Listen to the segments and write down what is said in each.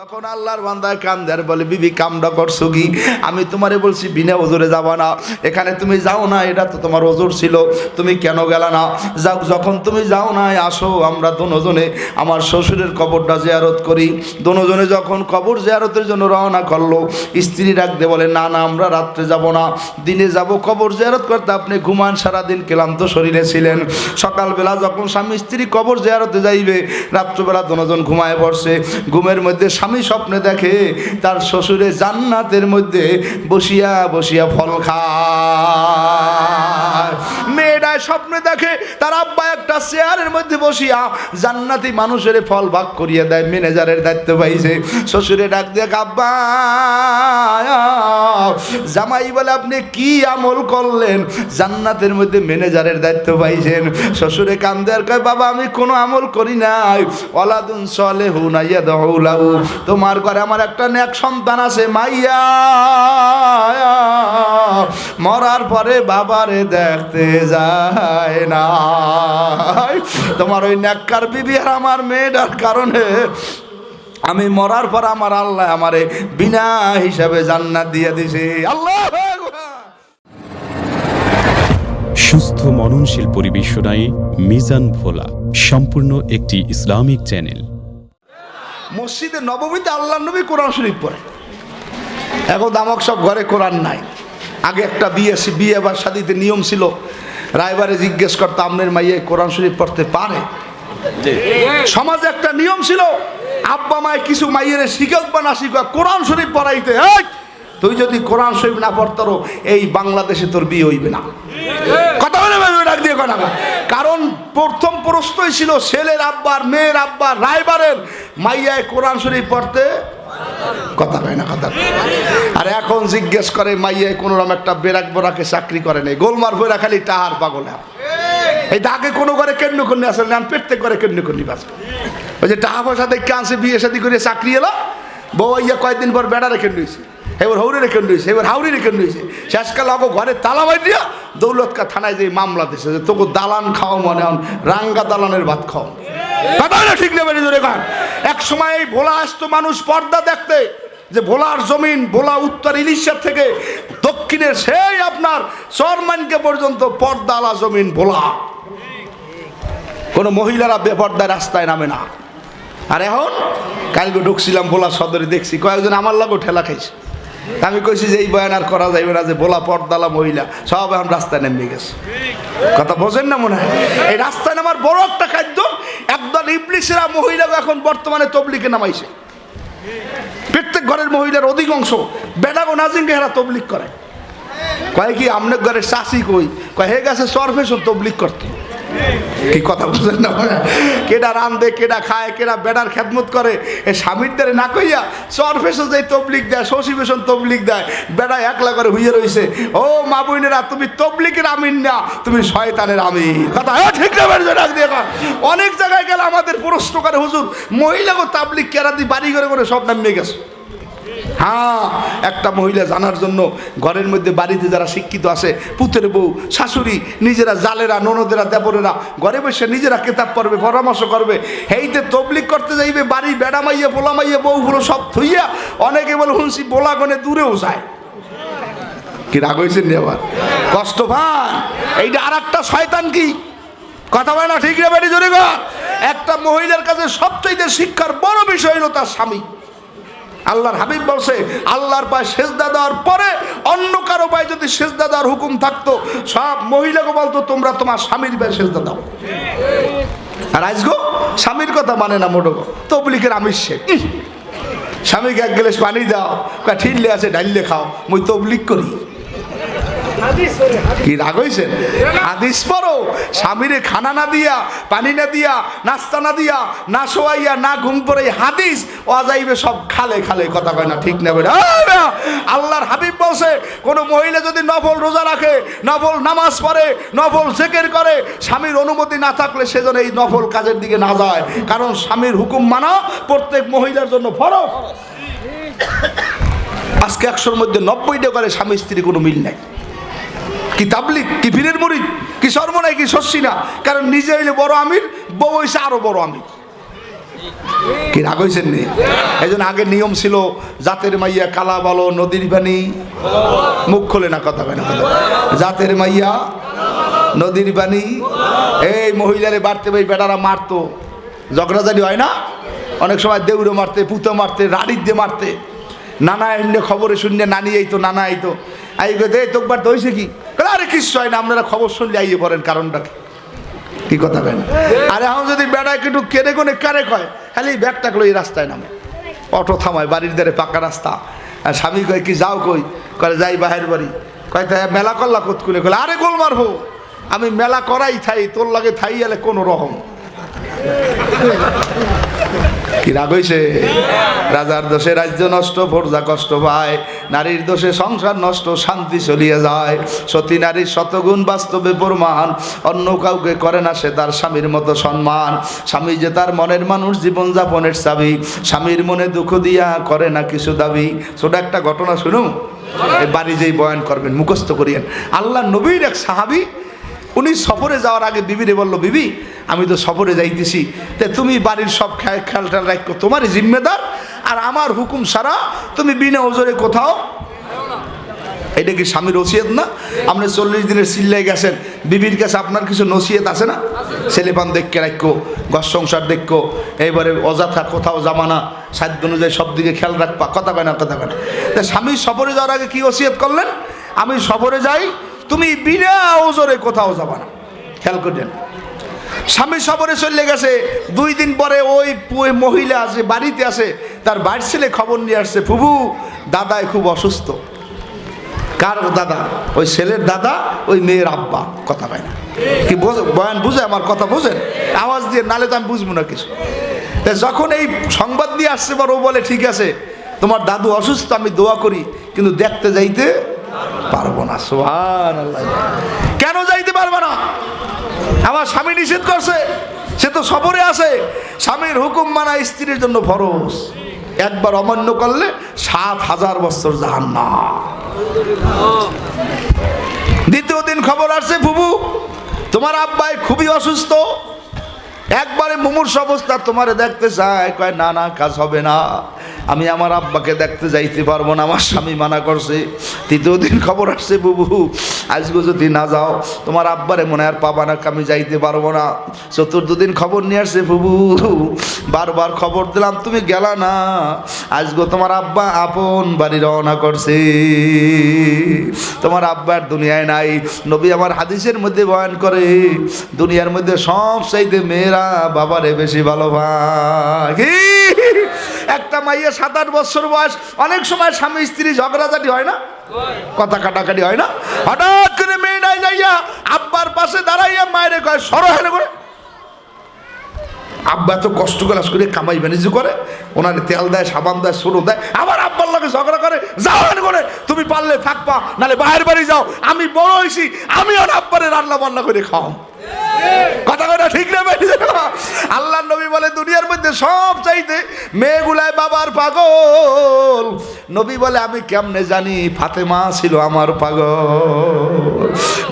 তখন আল্লাহর বান্দায় কাম দেয় বলে, বিবি, কামটা করছ কি? আমি তোমারে বলছি, বিনা ওজোরে যাবা না। এখানে তুমি যাও না, এটা তো তোমার ওজোর ছিল। তুমি কেন গেলা না? যাও, যখন তুমি যাও না আসো, আমরা দুজনে আমার শ্বশুরের কবরটা জিয়ারত করি। দুজনে যখন কবর জিয়ারতের জন্য রওনা করল, স্ত্রী ডাকতে বলে, না না, আমরা রাত্রে যাব না। দিনে যাব কবর জিয়ারত করতে। আপনি ঘুমান সারাদিন, ক্লান্ত শরীরে ছিলেন। সকালবেলা যখন স্বামী স্ত্রী কবর জিয়ারতে যাইবে, রাত্রবেলা দুজন ঘুমায় পড়ছে ঘুমের মধ্যে স্বামী স্বপ্নে দেখে তার শ্বশুরে জান্নাতের মধ্যে বসিয়া বসিয়া ফল খায়। মেয়েটা স্বপ্নে দেখে তার আব্বা একটা চেয়ারের মধ্যে বসিয়া জান্নাতি মানুষের ফল ভাগ করিয়া দেয়, ম্যানেজারের দায়িত্ব পাইছে। শ্বশুরে ডাক দিয়ে, আব্বা, জামাই বলে আপনি কি আমল করলেন? জান্নাতের মধ্যে ম্যানেজারের দায়িত্ব পাইছেন। শ্বশুরে কান্দে আর কয়, বাবা, আমি কোনো আমল করি নাই। অলাদুন সলে হু নাইয়া দহলাউ তোমার ঘরে আমার একটা নেক সন্তান আছে, মাইয়া। মরার পরে বাবারে দেখতে যায় না তোমার ওই নেককার বিবি আর আমার মেয়েটার কারণে আমি মরার পর আমার আল্লাহ আমারে বিনা হিসাবে জান্নাত দিয়ে দিছে। আল্লাহ সুস্থ মননশীল পরিবেশনায় মিজান ভোলা সম্পূর্ণ একটি ইসলামিক চ্যানেল। মসজিদে নবমীতে আল্লাহ নবী কোরআন শরীফ পড়ে। এখন দামক সব ঘরে কোরআন নাই। আগে একটা বিয়ে বিয়ে বা শাদিতে নিয়ম ছিল রায়বারে জিজ্ঞেস করতো আমনের মাইয়ে কোরআন শরীফ পড়তে পারে? সমাজে একটা নিয়ম ছিল আব্বা মায় কিছু মাইয়ের শিখক বা না শিখক কোরআন শরীফ পড়াইতে তুই যদি কোরআন শরীফ না পড়তারো এই বাংলাদেশে তোর বিয়ে হইবে না। কথা বলে ডাক দিয়ে কথা কারণ প্রথম প্রশ্নই ছিল ছেলের আব্বার মেয়ের আব্বার রায়বারের মাইয়ায় কোরআন শরীফ পড়তে কথা কয় না, কথা আর এখন জিজ্ঞেস করে মাইয়ায় কোনো রকম একটা বেরাক বোরাকে চাকরি করে নেই। গোলমার বইরা খালি টাহার পাগল এই আগে কোনো করে কেন্দ্র করনি আসলে না প্রত্যেক করে কেন্দ্র করনি বাস ওই যে টাকা পয়সা দেখে আনছে বিয়ে শাদি করে চাকরি এলো, বউ ইয়া কয়েকদিন পর বেড়া রেখে রয়েছে এবার হৌরে রেখে রয়েছে এবার হাউরি রেখে রয়েছে শেষকাল অগো ঘরে তালা দিয়া দৌলতকা থানায় যে মামলা দিছে যে তোকে দালান খাও মনে হন রাঙ্গা দালানের ভাত খাও। কথা ঠিক নেবে জোরে কান এক সময় ভোলা আসতো মানুষ পর্দা দেখতে, যে ভোলার জমিন, ভোলা উত্তর ইলিশার থেকে, দক্ষিণের সেই আপনার চরমানকে পর্যন্ত পর্দালা জমিন ভোলা। কোনো মহিলারা বেপর্দায় রাস্তায় নামে না। আর এখন, কালকে ঢুকছিলাম ভোলা সদরে, দেখছি কয়েকজন আমার লাগো ঠেলা খাইছে। আমি কইছি যে এই বয়ান আর করা যাইবে না যে ভোলা পর্দালা মহিলা, সব এখন রাস্তায় নেমে গেছে। কথা বোঝেন না মনে হয়? এই রাস্তায় নামার বড় একটা খাদ্য একদল ইবলিসেরা মহিলাকে এখন বর্তমানে তবলিকে নামাইছে। প্রত্যেক ঘরের মহিলার অধিকাংশ বেডাগো নাজিম হেরা তবলিক করে। কয় কি আমনের ঘরের শাসি কই? কয়, হে গেছে সরফেশন তবলিক করতে। কি কথা বুঝলেন না কেডা রান্ধে কেডা খায়, কেডা বেড়ার খেদমত করে। এ স্বামীর না কইয়া সরফেশন যে তবলিক দেয়, শশী বেশন তবলিক দেয় বেড়া একলা করে হুইয়ে রইছে। ও মা বোনেরা, তুমি তবলিকের আমিন না, তুমি শয়তানের আমিন। কথা হ্যাঁ ঠিক না দিয়ে। অনেক জায়গায় গেলে আমাদের প্রশ্ন করে হুজুর মহিলাকে তাবলিক কেরাতি বাড়ি করে করে সব নামিয়ে গেছে। হ্যাঁ একটা মহিলা জানার জন্য ঘরের মধ্যে বাড়িতে যারা শিক্ষিত আছে, পুতের বউ, শাশুড়ি, নিজেরা জালেরা, ননদেরা, দেবরেরা, ঘরে বসে নিজেরা কেতাব পড়বে, পরামর্শ করবে। হেইতে তবলিক করতে যাইবে, বাড়ি বেড়া মাইয়ে বোলা মাইয়ে বউগুলো সব থুইয়া অনেকে বলে শুনছি বোলা গনে দূরেও যায়। কি রাগ হয়েছেন রে আবার? কষ্ট পান এইটা আর একটা শয়তান কি? কথা বলে না ঠিক রে বাড়ি জোরে। একটা মহিলার কাছে সবচাইতে শিক্ষার বড় বিষয় হলো তার স্বামী। আল্লাহর হাবিব বলছে, আল্লাহর পায়ে সেজদা দেওয়ার পরে অন্য কারও পায়ে যদি সেজদা দেওয়ার হুকুম থাকতো, সব মহিলাকে বলতো, তোমরা তোমার স্বামীর পায়ে সেজদা দাও। আর আজগো স্বামীর কথা মানে না মোটো তবলিকের আমিষ সে। স্বামীকে এক গেলে পানি দাও কা ঠিললে আছে ডাইলে খাও, মুই তবলিক করি। কি রাগ হয়েছে? আদিস পরো স্বামীরে খানা না দিয়া পানি না দিয়া নাস্তা না দিয়া না শোয়াইয়া না ঘুম পড়ে হাদিস ও যাইবে সব খালে খালে কথা কয় না ঠিক না বেটা আল্লাহর হাবিব বলছে কোনো মহিলা যদি নফল রোজা রাখে নফল নামাজ পড়ে নফল জেকের করে স্বামীর অনুমতি না থাকলে সেজন্য এই নফল কাজের দিকে না যায়। কারণ স্বামীর হুকুম মানা প্রত্যেক মহিলার জন্য ফরজ। আজকে একশোর মধ্যে নব্বইটা করে স্বামী স্ত্রী কোনো মিল নাই। কি তাবলিক কি পীরের মুরিদ কি সর্বনাই, কি শস্যি না কারণ নিজে হইলে বড় আমির, বউ হইছে আরও বড় আমির। কি রাগ হয়েছেন নি? এই জন্য আগে নিয়ম ছিল, জাতের মাইয়া কালা, বলো, নদীর পানি মুখ খোলে না কথা না কথা জাতের মাইয়া, নদীর পানি এই মহিলারে বাড়তে ভাই বেটারা মারতো। ঝগড়াঝাড়ি হয় না? অনেক সময় দেউড়ে মারতে, পুতো মারতে, রাড়ির দিয়ে মারতে। নানা এনে খবরে শুনলে নানি এই তো নানা এই তো আই গো, দে তোকবার তো হয়েছে কি? আরে কিচ্ছু হয় না, আপনারা খবর শুনলে আইয়ে পড়েন কারণটা কি কি কথা কেন আরে এখন যদি বেড়ায় একটু কেনে কোনে কারে কয়, খালি ব্যাগটা এই রাস্তায় নামে। অটো থামায়, বাড়ির ধারে পাকা রাস্তা। আর স্বামী কয় কি, যাও কই? করে যাই বাহের বাড়ি। কয় তাই মেলা করলা কতকুলে? কলে আরে গোল মারবো আমি মেলা করাই থাই, তোর লাগে থাই এলে কোনো রকম। কি রাগ হইছে? রাজার দোষে রাজ্য নষ্ট প্রজা কষ্ট পায়। নারীর দোষে সংসার নষ্ট, শান্তি চলিয়ে যায়। সতী নারীর শতগুণ বাস্তবে প্রমাণ। অন্য কাউকে করে না সে তার স্বামীর মতো সম্মান। স্বামী যে তার মনের মানুষ, জীবনযাপনের চাবি। স্বামীর মনে দুঃখ দিয়া করে না কিছু দাবি। ছোট একটা ঘটনা শুনুন। বাড়ি যেই বয়ান করবেন, মুখস্থ করিয়েন। আল্লাহ নবীর এক সাহাবি উনি সফরে যাওয়ার আগে বিবিরে বলল, বিবি, আমি তো সফরে যাইতেছি। তে তুমি বাড়ির সব খেয়াল টেয়াল রাখো তোমারই জিম্মেদার। আর আমার হুকুম সারা তুমি বিনা ওজরে কোথাও এটা কি স্বামীর ওসিয়ত না? আপনি চল্লিশ দিনের চিল্লাই গেছেন, বিবির কাছে আপনার কিছু নসিয়ত আছে না? ছেলেপান দেখকে রাখো ঘর সংসার দেখো, এইবারে অযথা কোথাও জামানা সাধ্য অনুযায়ী সব দিকে খেয়াল রাখবা, কথা কয় না, কথা কয় না। তা স্বামী সফরে যাওয়ার আগে কি ওসিয়ত করলেন? আমি সফরে যাই তুমি বিনা ওজরে কোথাও যাবা না। খেয়াল করছেন স্বামী সবরে চলে গেছে, দুই দিন পরে ওই মহিলা আছে, বাড়িতে আছে, তার বাড়ির ছেলে খবর নিয়ে আসছে ফুবু দাদাই খুব অসুস্থ। কার দাদা? ওই ছেলের দাদা, ওই মেয়ের আব্বা। কথা পায় না। কি বয়ান বুঝে, আমার কথা বোঝেন? আওয়াজ দিয়ে, নালে তো আমি বুঝব না কিছু। যখন এই সংবাদ দিয়ে আসছে পর ও বলে, ঠিক আছে, তোমার দাদু অসুস্থ, আমি দোয়া করি, কিন্তু দেখতে যাইতে পারব না সোহান কেন যাইতে পারব না? আমার স্বামী নিষেধ করছে, সে তো সফরে আছে। স্বামীর হুকুম মানা স্ত্রীর জন্য ফরজ। একবার অমান্য করলে সাত হাজার বছর জাহান্না দ্বিতীয় দিন খবর আসছে ফুবু তোমার আব্বাই খুবই অসুস্থ। একবারে মুমূর্ষ অবস্থা, তোমারে দেখতে চায়, কয়, না না, কাজ হবে না। আমি আমার আব্বাকে দেখতে যাইতে পারব না, আমার স্বামী মানা করছে। তৃতীয় দিন খবর আসছে, বুবু আজকে যদি না যাও, তোমার আব্বারে মনে আর পাবা না, আমি যাইতে পারব না। চতুর্থ দিন খবর নিয়ে আসছে, বুবু, বারবার খবর দিলাম, তুমি গেলা না। আজকে তোমার আব্বা আপন বাড়ি রওনা করছে। তোমার আব্বার দুনিয়ায় নাই। নবী আমার হাদিসের মধ্যে বয়ান করে, দুনিয়ার মধ্যে সব চাইতে মেয়েরা বাবারে বেশি ভালো ভাই মাইয়া সাত আট বছর বয়স, অনেক সময় স্বামী স্ত্রী ঝগড়াঝাটি হয় না? কথা কাটাকাটি হয় না? হঠাৎ করে মেয়ে নাই যাইয়া আব্বার পাশে দাঁড়াইয়া মায়ের কয়, সর হেন করে। আব্বা তো কষ্ট করে করে কামাই বাণিজ্য করে, ওনার তেল দেয়, সাবান দেয়, সরু দেয়, আবার আব্বার লাগে ঝগড়া করে, যাও করে, তুমি পারলে থাকবা, নালে বাইরের বাড়ি যাও, আমি বড় হয়েছি আমি আর আব্বারে রান্না বান্না করে খাও কথা কথা ঠিক না? আল্লাহ নবী বলে, দুনিয়ার মধ্যে সব চাইতে মেয়েগুলায় বাবার পাগল নবী বলে, আমি কেমনে জানি, ফাতেমা ছিল আমার পাগল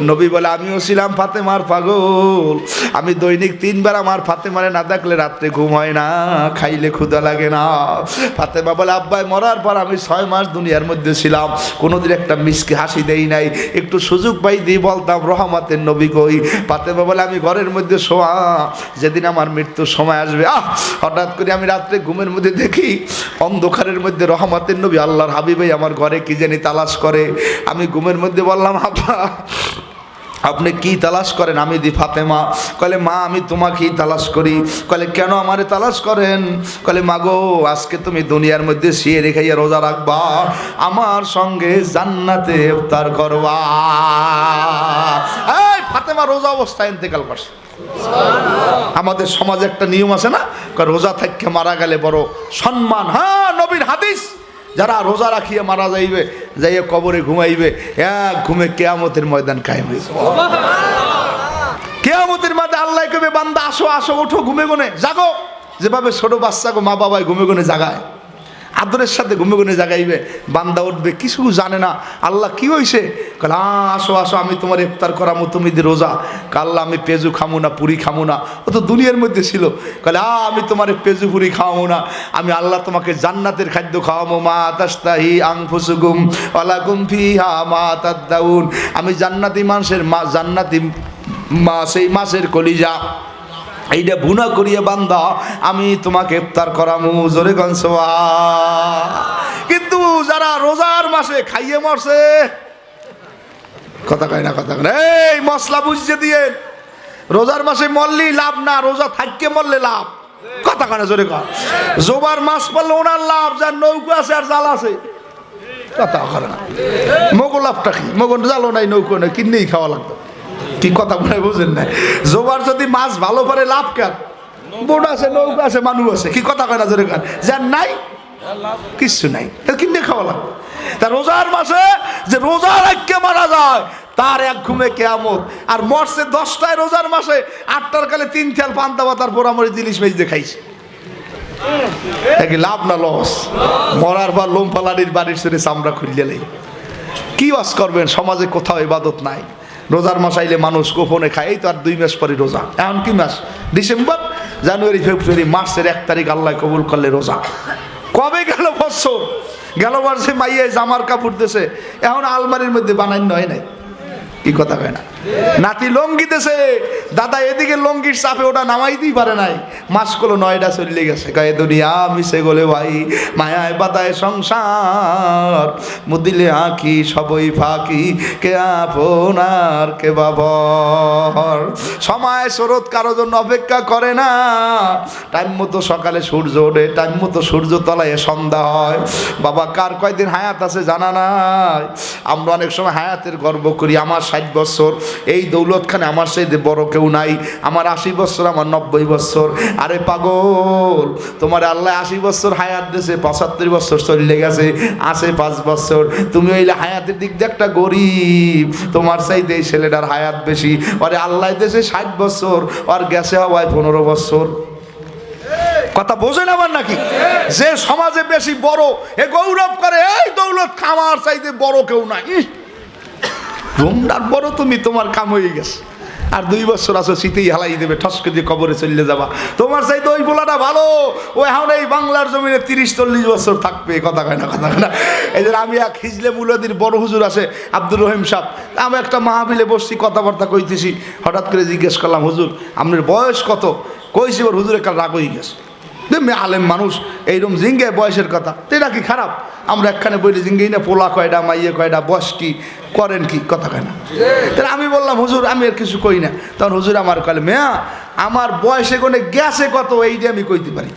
নবী বলে, আমিও ছিলাম ফাতেমার পাগল। আমি দৈনিক তিনবার আমার ফাতেমারে না দেখলে রাত্রে ঘুম হয় না, খাইলে ক্ষুধা লাগে না। ফাতেমা বলে, আব্বাই, মরার পর আমি ছয় মাস দুনিয়ার মধ্যে ছিলাম। কোনোদিন একটা মিসকে হাসি দেই নাই। একটু সুযোগ পাই দিয়ে বলতাম, রহমাতের নবী কই? ফাতেমা বলে, আমি ঘরের মধ্যে শোয়া। যেদিন আমার মৃত্যুর সময় আসবে। আহ! হঠাৎ করে আমি রাত্রে ঘুমের মধ্যে দেখি, অন্ধকারের মধ্যে রহমাতের নবী আল্লাহর হাবিবাই আমার ঘরে কি জানি তালাশ করে। আমি ঘুমের মধ্যে বললাম, আব্বা আপনি কি তালাশ করেন? আমি দি ফাতেমা। কলে, মা, আমি তোমাকেই তালাশ করি। কলে, কেন আমারে তালাশ করেন? কলে মা গো আজকে তুমি দুনিয়ার মধ্যে শুয়ে রেখাইয়া রোজা রাখবা। আমার সঙ্গে জান্নাতে ইফতার করবা। এই ফাতেমা, রোজা অবস্থায় ইন্তেকাল করছে। আমাদের সমাজে একটা নিয়ম আছে না? রোজা থেকে মারা গেলে বড় সম্মান। হ্যাঁ নবীর হাদিস। যারা রোজা রাখিয়ে মারা যাইবে যাইয়ে কবরে ঘুমাইবে এক ঘুমে কেয়ামতের ময়দান কায়েম কেয়ামতের মাঝে আল্লাহ কবে বান্দা আসো আসো ওঠো ঘুমে গুনে জাগো। যেভাবে ছোট বাচ্চাকে মা বাবায় ঘুমে গুনে জাগায়। আদরের সাথে ঘুমে ঘুমে জাগাইবে, বান্দা উঠবে, কিছু জানে না। আল্লাহ কি হয়েছে কাল আসো আসো, আমি তোমার ইফতার করামো, তুমি দি রোজা কাল্লা আমি পেজু খামো না, পুরি খামো না। ও তো দুনিয়ার মধ্যে ছিল। কালে আ আমি তোমার পেজু, পুরি খাওয়াবো না। আমি আল্লাহ তোমাকে জান্নাতের খাদ্য খাওয়াবো মা তাস্তাহি আং ফুসুগুম অলাগুম ফিহা মা তাদ্দাউন। আমি জান্নাতি মানুষের মা, জান্নাতি মা, সেই মাসের কলিজা। এইটা বুনা করিয়ে বান্দা, আমি তোমাকে ইফতার করামু, জোরে গনসোয়া কিন্তু যারা রোজার মাসে খাইয়ে মরছে, কথা কয় না, কথা কয় এই, মশলা বুঝছে দিয়ে, রোজার মাসে মরলি লাভ না, রোজা থাককে মরলে লাভ। কথা কয় না, জোরে কয় জোবার মাছ পড়লে ওনার লাভ, যার নৌকো আছে আর জাল আছে। কথা করে না। মগো লাভটা কি? মগন জালো নাই, নৌকো নাই কিনেই খাওয়া লাগতো। কি কথা বলে বুঝেন না জোবার যদি মাছ ভালো করে লাভ কেন বোট আছে, নৌকা আছে মানুষ আছে। কি কথা কয় না জোরে কান যার নাই? কিচ্ছু নাই। কিনে খাওয়া লাগবে। তা রোজার মাসে যে রোজার আজকে মারা যায়, তার এক ঘুমে কেয়ামত। আর মরছে দশটায় রোজার মাসে, আটটার কালে তিন খেয়াল পান্তা পাতার পোড়ামরি জিনিস মেজ দেখাইছে লাভ না লস? মরার পর লোম ফালানির বাড়ির ছেড়ে চামড়া খুললে কি ওয়াজ করবেন? সমাজে কোথাও ইবাদত নাই। রোজার মাস আইলে মানুষ গোপনে খায়, এই তো আর দুই মাস পরে রোজা। এমন কি মাস? ডিসেম্বর, জানুয়ারি, ফেব্রুয়ারি, মার্চের এক তারিখ আল্লাহ কবুল করলে রোজা। কবে গেল বছর? গেল বছর মাইয়ে জামার কাপড় দেশে এখন আলমারির মধ্যে বানাই নয় নাই। কি কথা হয় না? নাতি লঙ্গি দেশে দাদা এদিকে লঙ্গির চাপে ওটা নামাইতেই পারে নাই। মাসকলো নয়টা চলে গেছে। কয়ে, দুনিয়া মিশে গলে ভাই, মায়ায় বাদায় সংসার। মুদিলে আঁকি সবই ফাঁকি, কে আপনার, কে বাবর সময় স্রোত কারও জন্য অপেক্ষা করে না। টাইম মতো সকালে সূর্য ওঠে, টাইম মতো সূর্য তলায় সন্ধ্যা হয়। বাবা, কার কয়দিন হায়াত আছে জানা নাই। আমরা অনেক সময় হায়াতের গর্ব করি। আমার ষাট বছর এই দৌলতখানে আমার সেই বড় কেউ নাই। আমার আশি বছর, আমার নব্বই বছর। আরে পাগল, তোমার আল্লাহ আশি বছর হায়াত দিয়েছে, পঁচাত্তর বছর চলে গেছে, আছে পাঁচ বছর। তুমি ওই হায়াতের দিক দিয়ে একটা গরিব। তোমার চাইতে এই ছেলেটার হায়াত বেশি। আরে আল্লাহ দেশে ষাট বছর আর গেছে হওয়ায় পনেরো বছর। কথা বোঝেন আবার নাকি? যে সমাজে বেশি বড়, এ গৌরব করে, এই দৌলত খামার চাইতে বড় কেউ নাই। রুমটার বড় তুমি তোমার কাম হয়ে গেছে। আর দুই বছর আছো, শীতেই হালাই দেবে ঠসকে দিয়ে কবরে চলে যাবা। তোমার চাইতে ওই পোলাটা ভালো। ও এখন এই বাংলার জমিনে তিরিশ, চল্লিশ বছর থাকবে কথা কয় না, কথা কয় না। এই যে আমি এক হিজলে মুলাদির বড় হুজুর আছে, আব্দুর রহিম সাহ আমি একটা মাহবিলে বসছি, কথাবার্তা কইতেছি। হঠাৎ করে জিজ্ঞেস করলাম, হুজুর, আপনার বয়স কত? কইছি ওর হুজুরের কাল রাগ হয়ে গেছে। দেখবে আলেম মানুষ, এইরকম জিঙ্গে বয়সের কথা। তো এটা কি খারাপ? আমরা একখানে বলি জিঙ্গেই না পোলা কয়টা মাইয়ে কয়টা বয়স কি, করেন কি, কথা কয় না। তাহলে আমি বললাম, হুজুর, আমি আর কিছু কই না। তখন হুজুর আমার কলে মেয়া, আমার বয়সে কোনে গ্যাসে কত এইটা আমি কইতে পারি।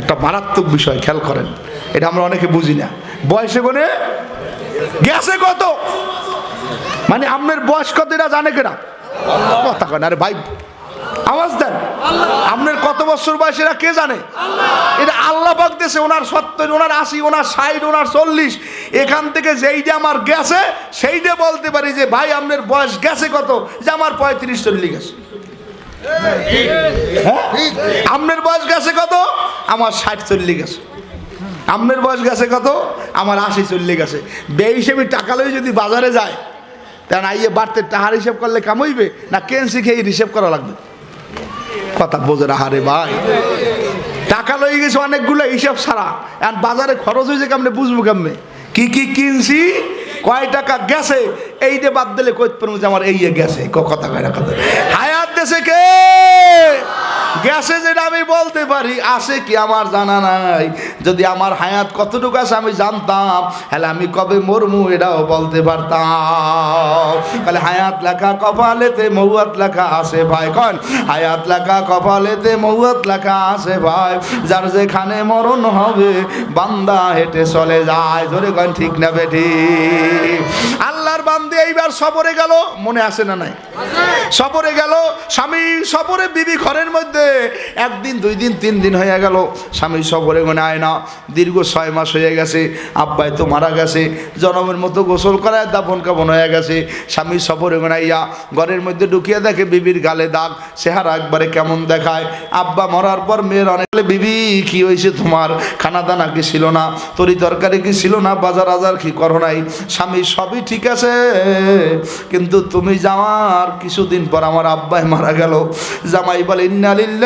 একটা মারাত্মক বিষয়, খেয়াল করেন। এটা আমরা অনেকে বুঝি না। বয়সে কোনে গ্যাসে কত? মানে আপনার বয়স কত, এটা জানে কেনা? কথা কয় না, আরে ভাই। আওয়াজ দেন। আপনার কত বছর বয়স এরা কে জানে? এটা আল্লাহ পাক দেশে ওনার সত্তর, ওনার আশি, ওনার ষাট, ওনার চল্লিশ। এখান থেকে যেইটা আমার গেছে সেইটা বলতে পারি যে, ভাই, আপনার বয়স গেছে কত? যে আমার পঁয়ত্রিশ, চল্লিশ গেছে। হ্যাঁ? আপনার বয়স গেছে কত? আমার ষাট, চল্লিশ গেছে। আপনার বয়স গেছে কত? আমার আশি, চল্লিশ গেছে। বে হিসেবে টাকা লই যদি বাজারে যায় তা আইয়ে বাড়তে টাহার হিসেব করলে কামইবে না কেনসি খেয়ে হিসেব করা লাগবে? কথা বোঝে না, হারে ভাই। টাকা লই গেছে অনেকগুলো হিসাব সারা এখন বাজারে খরচ হয়েছে কেমনে বুঝব কেমনে? কি কি কিনছি, কয় টাকা গেছে এইটা বাদ দিলে কই যে আমার এই গেছে। কথা কয় না, কথা হায়াত দেশে কে? গেছে যেটা আমি বলতে পারি আছে কি আমার জানা নাই? যদি আমার হায়াত কতটুকু আছে আমি জানতাম হলে আমি কবে মরমু এটাও বলতে পারতাম। তাহলে হায়াত লেখা কপালেতে মৌয়াত লেখা আছে ভাই কন? হায়াত লেখা কপালেতে মৌয়াত লেখা আছে ভাই। যার যেখানে মরণ হবে বান্দা হেঁটে চলে যায়। ধরে কন ঠিক না বেঠি? আল্লাহর বান্দে এইবার সবরে গেল মনে আসে না নাই? সবরে গেল স্বামী সবরে বিবি ঘরের মধ্যে একদিন, দুই দিন, তিন দিন হয়ে গেল। স্বামী সফরে মনে আয় না। দীর্ঘ ছয় মাস হয়ে গেছে। আব্বাই তো মারা গেছে। জনমের মতো গোসল করায় দাপন কাপন হয়ে গেছে। স্বামী সফরে গোনাইয়া ঘরের মধ্যে ঢুকিয়ে দেখে বিবির গালে দাগ। চেহারা একবারে কেমন দেখায়। আব্বা মরার পর মেয়ের অনেক বিবি, কি হয়েছে তোমার? খানা দানা কি ছিল না? তরি তরকারি কি ছিল না? বাজার আজার কি করো নাই? স্বামী, সবই ঠিক আছে। কিন্তু তুমি যাওয়ার কিছুদিন পর আমার আব্বাই মারা গেল। জামাই বলে ইন্নালিল্লাহি ওয়া ইন্না ইলাইহি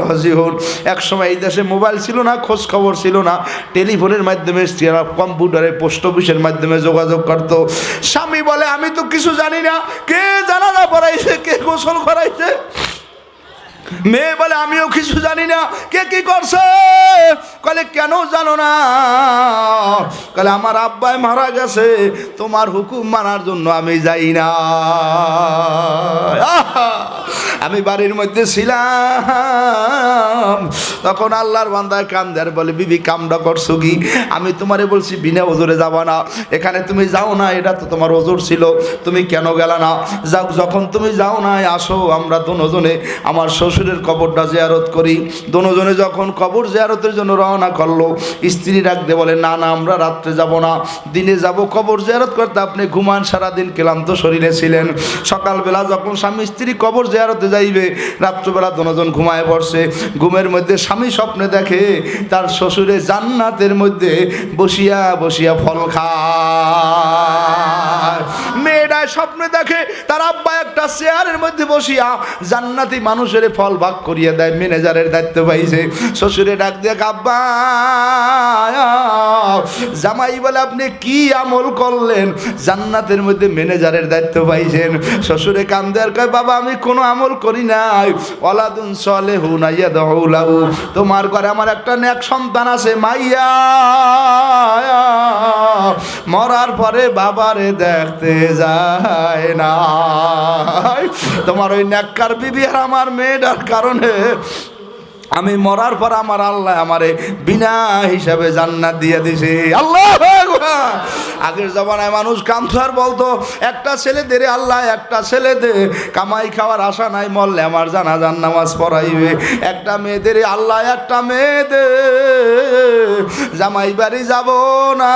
রাজিউন। এক সময় এই দেশে মোবাইল ছিল না, খোঁজ খবর ছিল না। টেলিফোনের মাধ্যমে স্ত্রীরা কম্পিউটারে, পোস্ট অফিসের মাধ্যমে যোগাযোগ করত। স্বামী বলে, আমি তো কিছু জানি না। কে জানালা পড়াইছে কে গোসল করাইছে? মেয়ে বলে, আমিও কিছু জানি না। কে কি করছে? কলে, কেন জানো না? কলে, আমার আব্বাই মারা গেছে। তোমার হুকুম মানার জন্য আমি যাই না। আমি বাড়ির মধ্যে ছিলাম। তখন আল্লাহর বান্দায় কাম দেয় বলে, বিবি, কামটা করছ কি? আমি তোমারে বলছি, বিনা ওজোরে যাবা না। এখানে তুমি যাও না, এটা তো তোমার ওজোর ছিল। তুমি কেন গেলা না? যাও, যখন তুমি যাও না আসো, আমরা দুজনে আমার শ্বশুরের কবরটা জিয়ারত করি। দুজনে যখন কবর জিয়ারতের জন্য রওনা করল, স্ত্রী ডাকতে বলে, না না, আমরা রাত্রে যাব না। দিনে যাব কবর জিয়ারত করতে। আপনি ঘুমান সারাদিন, ক্লান্ত শরীরে ছিলেন। সকালবেলা যখন স্বামী স্ত্রী কবর জিয়ারতে যাইবে, রাত্রবেলা দুজন ঘুমায় পড়ছে। ঘুমের মধ্যে স্বামী স্বপ্নে দেখে তার শ্বশুরে জান্নাতের মধ্যে বসিয়া বসিয়া ফল খা মেয়েটা স্বপ্নে দেখে তার আব্বা একটা চেয়ারের মধ্যে বসিয়া জান্নাতি মানুষের ফল ভাগ করিয়ে দেয়, ম্যানেজারের দায়িত্ব পাইছে। শ্বশুরে ডাক দিয়ে কাব্বা জামাই বলে আপনি কি আমল করলেন? জান্নাতের মধ্যে ম্যানেজারের দায়িত্ব পাইছেন। শ্বশুরে কান্দে আর কয়, বাবা, আমি কোনো আমল করি নাই। অলাদুন সলে হু নাইয়া দহলাউ তোমার ঘরে আমার একটা নেক সন্তান আছে, মাইয়া। মরার পরে বাবারে দেখতে যায় না। তোমার ওই ন্যাক্কার বিবি আর আমার মেয়েটার কারণে আমি মরার পর আমার আল্লাহ আমারে বিনা হিসাবে জান্নাত দিয়ে দিছে আল্লাহ। আগের জমানায় মানুষ কামসার বলতো, একটা ছেলে দে রে আল্লাহ, একটা ছেলে দে। কামাই খাওয়ার আশা নাই মরলে আমার জানা জান নামাজ পড়াইবে। একটা মেয়েদের আল্লাহ, একটা মেয়ে দে। জামাই বাড়ি যাব না।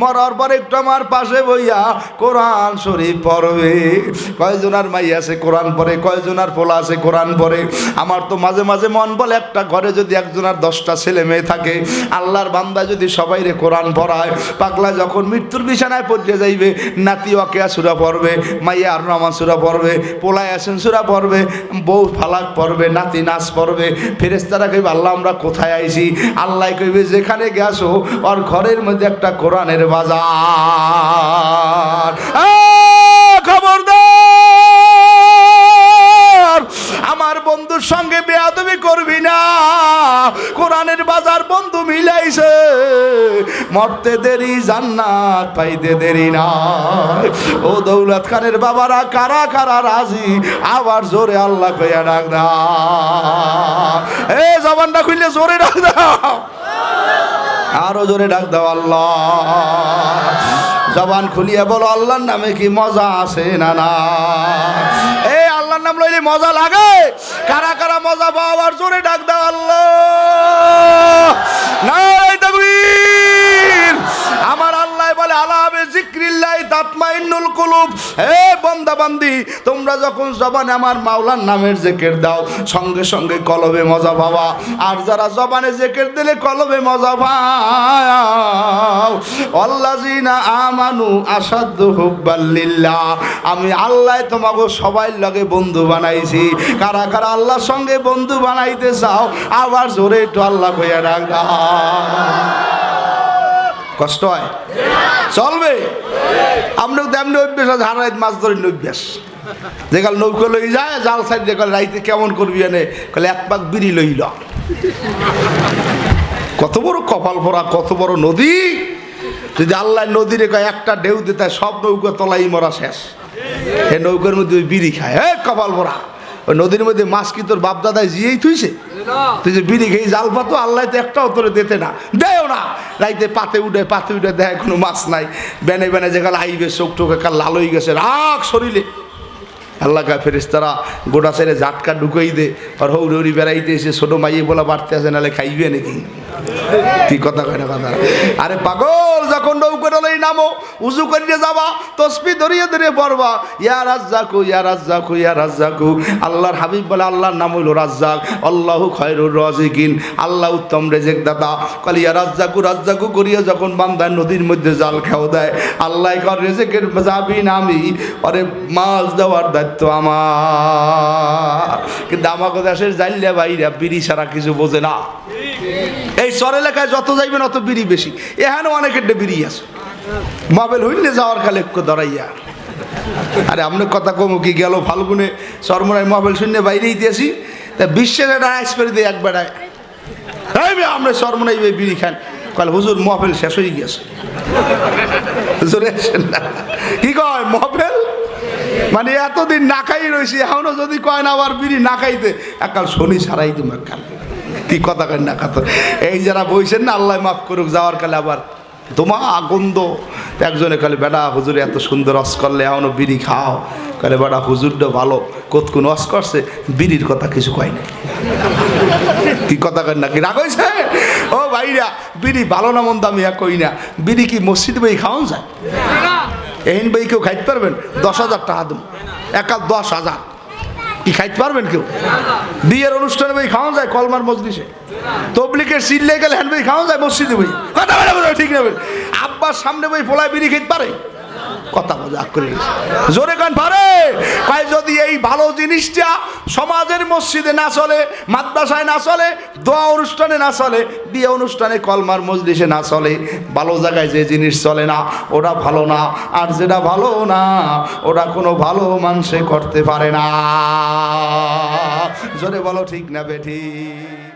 মরার পর একটু আমার পাশে বইয়া কোরআন শরীফ পড়বে। কয়জনার মাই আছে কোরআন পড়ে, কয়জনার পোলা আছে কোরআন পড়ে। আমার তো মাঝে মাঝে মন বলে, একটা ঘরে যদি একজনের দশটা ছেলে মেয়ে থাকে, আল্লাহর বান্দা যদি সবাই রে কোরআন পড়ায় পাগলা যখন মৃত্যুর বিছানায় পড়তে যাইবে, নাতি অকেয়া সুরা পড়বে, মাইয়া আর রহমান সুরা পড়বে, পোলায় আসেন সুরা পড়বে, বউ ফালাক পড়বে, নাতি নাচ পড়বে ফেরেস্তারা কইবে, আল্লাহ, আমরা কোথায় আইছি? আল্লাহ কইবে, যেখানে গেছো, ওর ঘরের মধ্যে একটা কোরআনের বাজার। বন্ধুর সঙ্গে বেয়াদবি করবি না। কোরআনের বাজার বন্ধু মিলাইছে। মরতে দেরি, জান্নাত পাইতে দেরি না। ও দৌলত খানের বাবারা, কারা কারা রাজি? আবার জোরে আল্লাহ কইয়া ডাক দাও এ, জবানটা খুললে জোরে ডাক দাও আরও জোরে ডাক দাও আল্লাহ। জবান খুলিয়া বলো, আল্লাহর নামে কি মজা আছে না না? নাম লইলে মজা লাগে। কারা কারা মজা পাওয়ার জোরে ডাক দাও আল্লাহ। নাই তাকবীর আমার আল্লাহ বলে আলাবে জিক্রিল্লাহ কুলুব। হে বান্দা বান্দি তোমরা যখন জবানে আমার মাওলার নামের জেকের দাও, সঙ্গে সঙ্গে কলবে মজা পাবা। আর যারা জবানে জেকের দিলে কলবে মজা পাও। আল্লাজিনা আমানু আসাদ্দু হুব্বাল্লিল্লাহ আমি আল্লাহ তোমাকে সবাই লগে বন্ধু বানাইছি। কারা কারা আল্লাহর সঙ্গে বন্ধু বানাইতে চাও, আবার জোরে একটু আল্লাহ কইয়া দাও কষ্ট হয়? চলবে? আমরা তেমনি অভ্যাস আছে হারাইত মাছ ধরে অভ্যাস। যেকাল নৌকো লই যায়, জাল সাইড যেকাল রাইতে কেমন করবি এনে? কালে এক পাক বিড়ি লইল কত বড় কপাল ভরা, কত বড় নদী। যদি আল্লাহ নদীরে কয়, একটা ঢেউ দিতে সব নৌকা তলাই মরা শেষ। এ নৌকার মধ্যে ওই বিড়ি খায়। হে কপাল ভরা। ওই নদীর মধ্যে মাছ কি তোর বাপ দাদায় জিয়েই থুইছে? তুই যে বিড়ি খেয়ে জাল পাতো, আল্লাহ তো একটাও তোরে দিতে না। দেও না। রাইতে পাতে উঠে পাতে উঠে দেয়, কোনো মাছ নাই। বেনে বেনে যেখানে আইবে চোখ টোকে কাল লাল হয়ে গেছে, রাগ শরীরে। আল্লাহ কা ফেরেস্তারা গোটা ছেড়ে ঝাটকা ঢুকাই দে। আর হৌরি হৌরি বেড়াইতে এসে ছোটো মাইয়ে বলা, বাড়তে আসে নাহলে খাইবে নাকি? কি কথা কয় না কথা? আরে পাগল, যখন নৌকো নামো, উজু করিয়ে যাবা, তসবি ধরিয়ে ধরিয়ে পড়বা। ইয়া রাজ্জাকু ইয়া রাজ্জাকু ইয়া রাজ্জাকু। আল্লাহর হাবিব বলে, আল্লাহর নাম হইল রাজ্জাক। আল্লাহু খয়রুর রাজিকিন। আল্লাহ উত্তম রেজেক দাতা। কল ইয়া রাজ্জাকু রাজ্জাকু করিয়ে যখন বান্দায় নদীর মধ্যে জাল খেও দেয়, আল্লাহ কর রেজেকের যাবি আমি আরে মাছ দেওয়ার দায়িত্ব আমার। কিন্তু আমাকে দেশের জাইল্লা বাইরা বিড়ি ছাড়া কিছু বোঝে না। এই চর এলাকায় যত যাইবেন অত বিড়ি বেশি। এখানে অনেকের বিড়ি আছে। মোবাইল হইলে যাওয়ার একটু দরাইয়া আরে আপনি কথা কমু কি গেল ফাল্গুনে চরমরাই মোবাইল শূন্য বাইরেই দিয়েছি তা বিশ্বের একটা করে দিয়ে এক বেড়ায়। আমরা চরমরাই বিড়ি খান কাল হুজুর মোবাইল শেষ হয়ে গেছে কি কয় মোবাইল মানে এতদিন না খাই রয়েছি এখনও যদি কয় না আবার বিড়ি না খাইতে একাল শনি ছাড়াই তুমি একাল কি কথা কেন না খাতো এই যারা বইছেন না, আল্লাহ মাফ করুক, যাওয়ার কালে আবার তোমা গন্ধ একজনে কালে বেটা হুজুর, এত সুন্দর অস করলে, এখনও বিড়ি খাও। কালে বেটা হুজুরটা ভালো। কত কতক্ষণ অস করছে, বিড়ির কথা কিছু কয় না কি কথা কেন না, কি রাগ হয়েছে ও ভাইরা, বিড়ি ভালো না মন্দ আমি কই না। বিড়ি কি মসজিদ বই খাওয়ান যায়? এহিন বই কেউ খাইতে পারবেন? দশ হাজার টাকা দেবো। একা দশ হাজার। কি খাইতে পারবেন কেউ? বিয়ের অনুষ্ঠানে বই খাওয়া যায় কলমার মজলিসে। তবলিকের সিল্লে গেলে হ্যান বই খাওয়া যায় মসজিদে বই ঠিক নেবেন আব্বার সামনে বই পোলায় বিড়ি খেতে পারে? কথা মজাক করে জোরে গান পারে। কয়, যদি এই ভালো জিনিসটা সমাজের মসজিদে না চলে, মাদ্রাসায় না চলে, দোয়া অনুষ্ঠানে না চলে, বিয়ে অনুষ্ঠানে কলমার মজলিসে না চলে, ভালো জায়গায় যে জিনিস চলে না ওটা ভালো না। আর যেটা ভালো না ওটা কোনো ভালো মানুষে করতে পারে না। জোরে বলো ঠিক না বেঠিক